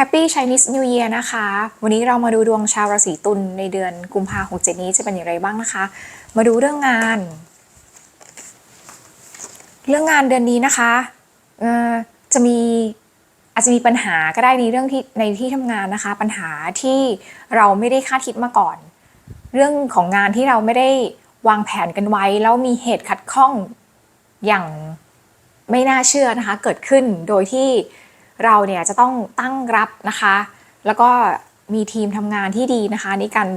Happy Chinese New Year นะคะ วันนี้เรามาดูดวงชาวราศีตุลในเดือนกุมภาพันธ์นี้จะเป็นอย่างไรบ้างนะคะ มาดูเรื่องงาน เรื่องงานเดือนนี้นะคะจะมีอาจจะมีปัญหาก็ได้ในเรื่องที่ในที่ทำงานนะคะ ปัญหาที่เราไม่ได้คาดคิดมาก่อน เรื่องของงานที่เราไม่ได้วางแผนกันไว้ แล้วมีเหตุขัดข้องอย่างไม่น่าเชื่อนะคะ เกิดขึ้นโดยที่ เราเนี่ยจะต้องตั้งรับนะคะ แล้วก็มีทีมทำงานที่ดีนะคะในการ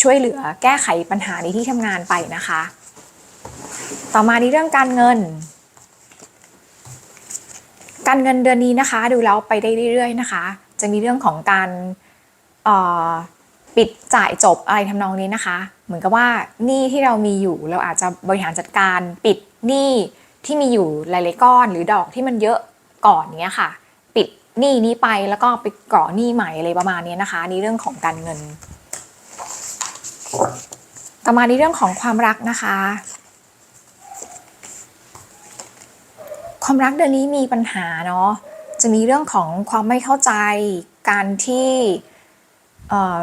ช่วยเหลือแก้ไขปัญหาในที่ทำงานไปนะคะ ต่อมาในเรื่องการเงิน การเงินเดือนนี้นะคะ ดูแล้วไปได้เรื่อยๆนะคะ จะมีเรื่องของการปิดจ่ายจบอะไรทำนองนี้นะคะ เหมือนกับว่าหนี้ที่เรามีอยู่เราอาจจะบริหารจัดการปิดหนี้ที่มีอยู่หลายๆก้อน หรือดอกที่มันเยอะก่อนเนี้ยค่ะ หนี้นี้ไปแล้วก็ไปก่อหนี้ใหม่อะไรประมาณนี้นะคะในเรื่องของการเงิน ต่อมาในเรื่องของความรักนะคะ ความรักเดือนนี้มีปัญหาเนาะจะมีเรื่องของความไม่เข้าใจการที่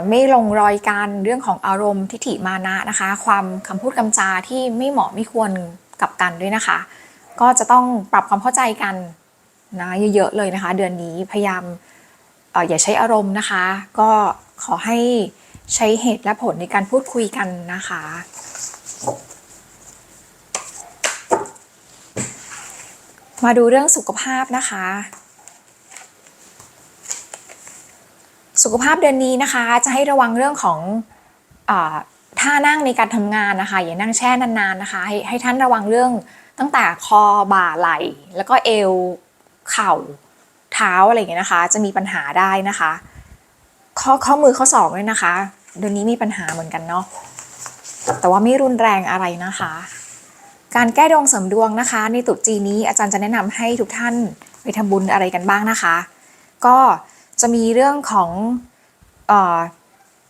ไม่ลงรอยกันเรื่องของอารมณ์ทิฏฐิมานะนะคะ ความคำพูดคำจาที่ไม่เหมาะไม่ควรกับกันด้วยนะคะ ก็จะต้องปรับความเข้าใจกัน นะเยอะๆเลยนะคะ เดือนนี้พยายามออย่าใช้อารมณ์นะคะ ก็ขอให้ใช้เหตุและผลในการพูดคุยกันนะคะ มาดูเรื่องสุขภาพนะคะ สุขภาพเดือนนี้นะคะ จะให้ระวังเรื่องของอท่านั่งในการทำงานนะคะ อย่านั่งแช่นานๆนะคะ ให้ให้ท่านระวังเรื่องตั้งแต่คอบ่าไหล่ แล้วก็เอว เข่าเท้าอะไรอย่างเงี้ยนะคะ จะมีปัญหาได้นะคะ ข้อข้อมือข้อศอกด้วยนะคะ เดือนนี้มีปัญหาเหมือนกันเนาะแต่ว่าไม่รุนแรงอะไรนะคะ การแก้ดวงเสริมดวงนะคะ ในตุจีนี้อาจารย์จะแนะนำให้ทุกท่านไปทำบุญอะไรกันบ้างนะคะ ก็จะมีเรื่องของออ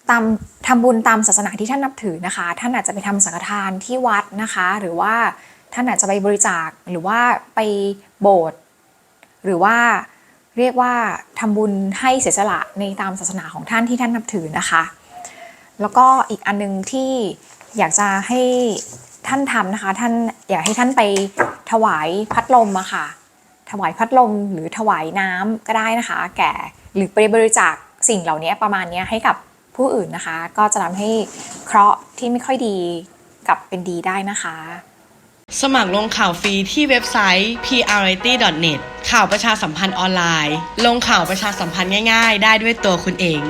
ตามทำบุญตามศาสนาที่ท่านนับถือนะคะ ท่านอาจจะไปทำสังฆทานที่วัดนะคะ หรือว่าท่านอาจจะไปบริจาคหรือว่าไปโบสถ์ หรือว่าเรียกว่าทำบุญให้เสียสละในตามศาสนาของท่านที่ท่านนับถือนะคะ แล้วก็อีกอันนึงที่อยากจะให้ท่านทำนะคะ ท่านอยากให้ท่านไปถวายพัดลมอะค่ะ ถวายพัดลมหรือถวายน้ำก็ได้นะคะ แก่หรือไปบริจาคสิ่งเหล่านี้ประมาณนี้ให้กับผู้อื่นนะคะ ก็จะทำให้เคราะห์ที่ไม่ค่อยดีกลับเป็นดีได้นะคะ สมัครลงข่าวฟรีที่เว็บไซต์ priority.net ข่าวประชาสัมพันธ์ออนไลน์ ลงข่าวประชาสัมพันธ์ง่ายๆ ได้ด้วยตัวคุณเอง